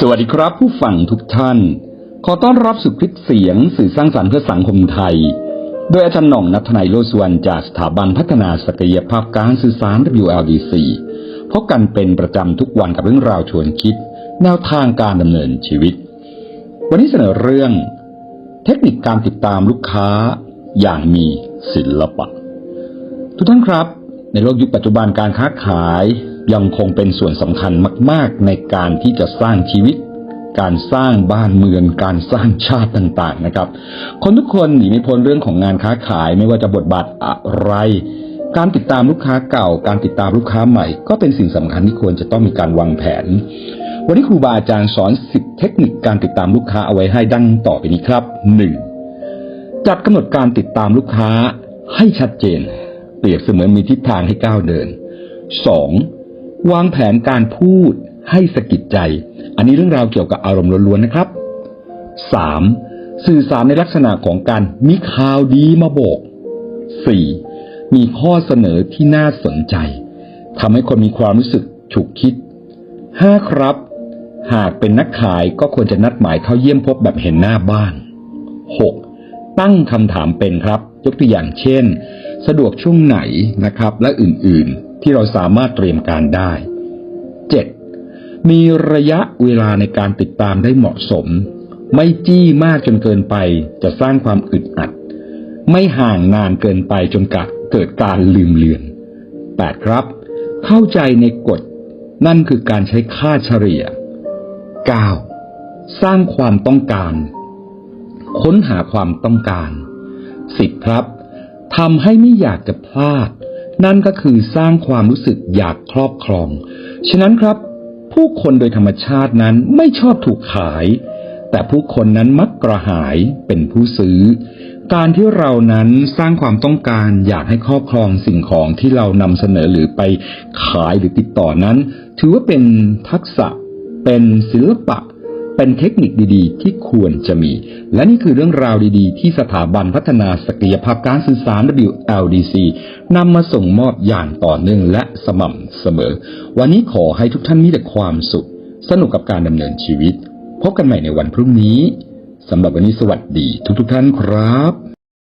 สวัสดีครับผู้ฟังทุกท่าน ขอต้อนรับสู่คลิปเสียงสื่อสร้างสรรค์เพื่อสังคมไทย โดยอาจารย์หน่องนัทนายโลสวนจากสถาบันพัฒนาศักยภาพการสื่อสาร WLDC พบกันเป็นประจำทุกวันกับเรื่องราวชวนคิด แนวทางการดำเนินชีวิต วันนี้เสนอเรื่อง เทคนิคการติดตามลูกค้าอย่างมีศิลปะ ทุกท่านครับ ในโลกยุคปัจจุบันการค้าขาย ยังคงเป็นส่วนสำคัญมาก ๆ ในการที่จะสร้างชีวิต การสร้างบ้านเมือง การสร้างชาติต่างๆนะครับ คนทุกคนหนีไม่พ้นเรื่องของงานค้าขายไม่ว่าจะบทบาทอะไร การติดตามลูกค้าเก่า การติดตามลูกค้าใหม่ ก็เป็นสิ่งสำคัญที่ควรจะต้องมีการวางแผน วันนี้ครูบาอาจารย์สอน 10 เทคนิคการติดตามลูกค้าเอาไว้ให้ดังต่อไปนี้ครับ 1. จัดกำหนดการติดตามลูกค้าให้ชัดเจน เปรียบเสมือนมีทิศทางให้ก้าวเดิน 2. วางแผนการพูดให้สะกิดใจ อันนี้เรื่องราวเกี่ยวกับอารมณ์ล้วนๆนะครับ 3. สื่อสารในลักษณะของการมีข่าวดีมาบอก 4. มีข้อเสนอที่น่าสนใจทำให้คนมีความรู้สึกฉุกคิด 5. ครับ หากเป็นนักขายก็ควรจะนัดหมายเข้าเยี่ยมพบแบบเห็นหน้าบ้าน 6. ตั้งคำถามเป็นครับ ยกตัวอย่างเช่น สะดวกช่วงไหนนะครับ และอื่นๆ ที่เราสามารถเตรียมการได้ 7. มีระยะเวลาในการติดตามได้เหมาะสม ไม่จี้มากจนเกินไปจะสร้างความอึดอัด ไม่ห่างนานเกินไปจนกัดเกิดการลืมเลือน 8. ครับ เข้าใจในกฎ นั่นคือการใช้ค่าเฉลี่ย 9. สร้างความต้องการ ค้นหาความต้องการสิบครับทำให้ไม่อยากจะพลาด นั่นก็คือสร้างความรู้สึกอยากครอบครอง ฉะนั้นครับ ผู้คนโดยธรรมชาตินั้นไม่ชอบถูกขาย แต่ผู้คนนั้นมักกระหายเป็นผู้ซื้อ การที่เรานั้นสร้างความต้องการอยากให้ครอบครองสิ่งของที่เรานำเสนอหรือไปขายหรือติดต่อนั้น ถือว่าเป็นทักษะเป็นศิลปะ เป็นเทคนิคดีๆ ที่ควรจะมี และนี่คือเรื่องราวดีๆ ที่สถาบันพัฒนาศักยภาพการสื่อสาร WLDC นำมาส่งมอบอย่างต่อเนื่องและสม่ำเสมอ วันนี้ขอให้ทุกท่านมีแต่ความสุข สนุกกับการดำเนินชีวิต พบกันใหม่ในวันพรุ่งนี้สำหรับวันนี้สวัสดีทุกๆท่านครับ